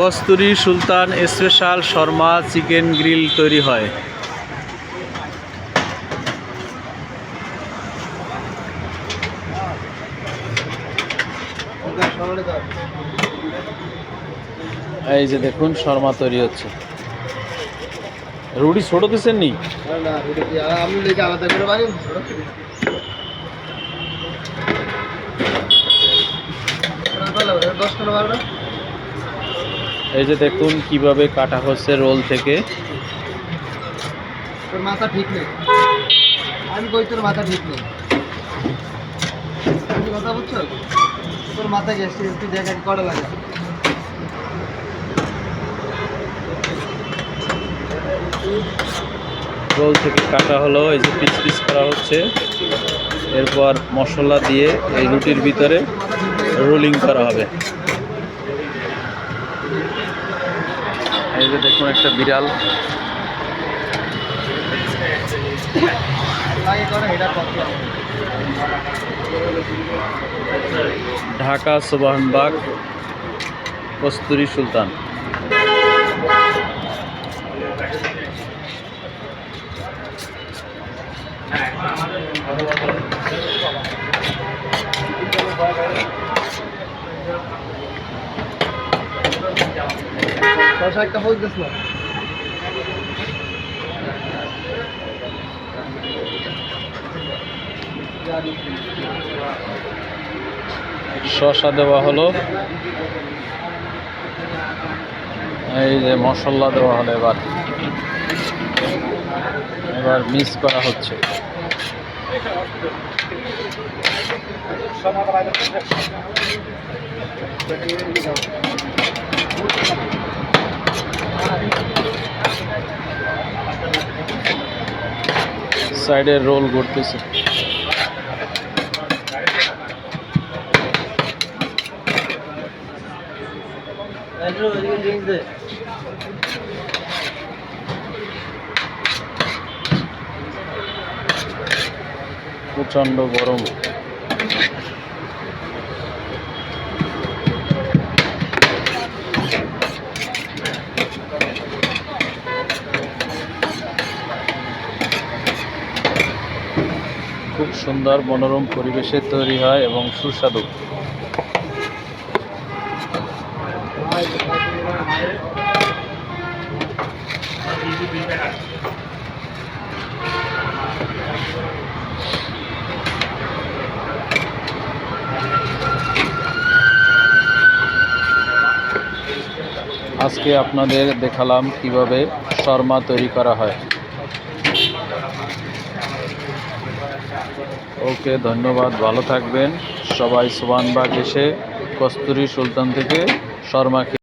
Kasturi Sultan special shawarma chicken grill তৈরি হয় এই যে দেখুন শর্মা তৈরি হচ্ছে রুটি ছোট দিচ্ছেন নি দশ এই যে দেখুন কীভাবে কাটা হচ্ছে রোল থেকে। তোর মাথা ঠিক নেই। আমি কই তোর মাথা ঠিক নেই? কথা বুঝছ তোর মাথা গেছে তুই দেখা কটা লাগে। রোল থেকে কাটা হলো এই যে পিস পিস করা হচ্ছে। এরপর মশলা দিয়ে এই রুটির ভিতরে রোলিং করা হবে। এই যে দেখুন একটা বিড়াল। ঢাকা সুবাহনবাগ কস্তুরি সুলতান। দশ একটা বলতেছ না শসা দেওয়া হলো। এই যে মশলা দেওয়া হলো এবার। এবার মিক্স করা হচ্ছে। সাইডে রোল করতেছে। প্রচণ্ড গরম। সুন্দর মনোরম পরিবেশে তৈরি হয় এবং সুস্বাদু। আজকে আপনাদের দেখালাম কীভাবে শর্মা তৈরি করা হয়। ওকে ধন্যবাদ ভালো থাকবেন। সবাই সোবানবাগ এসে কস্তুরি সুলতান থেকে শর্মা খেয়ে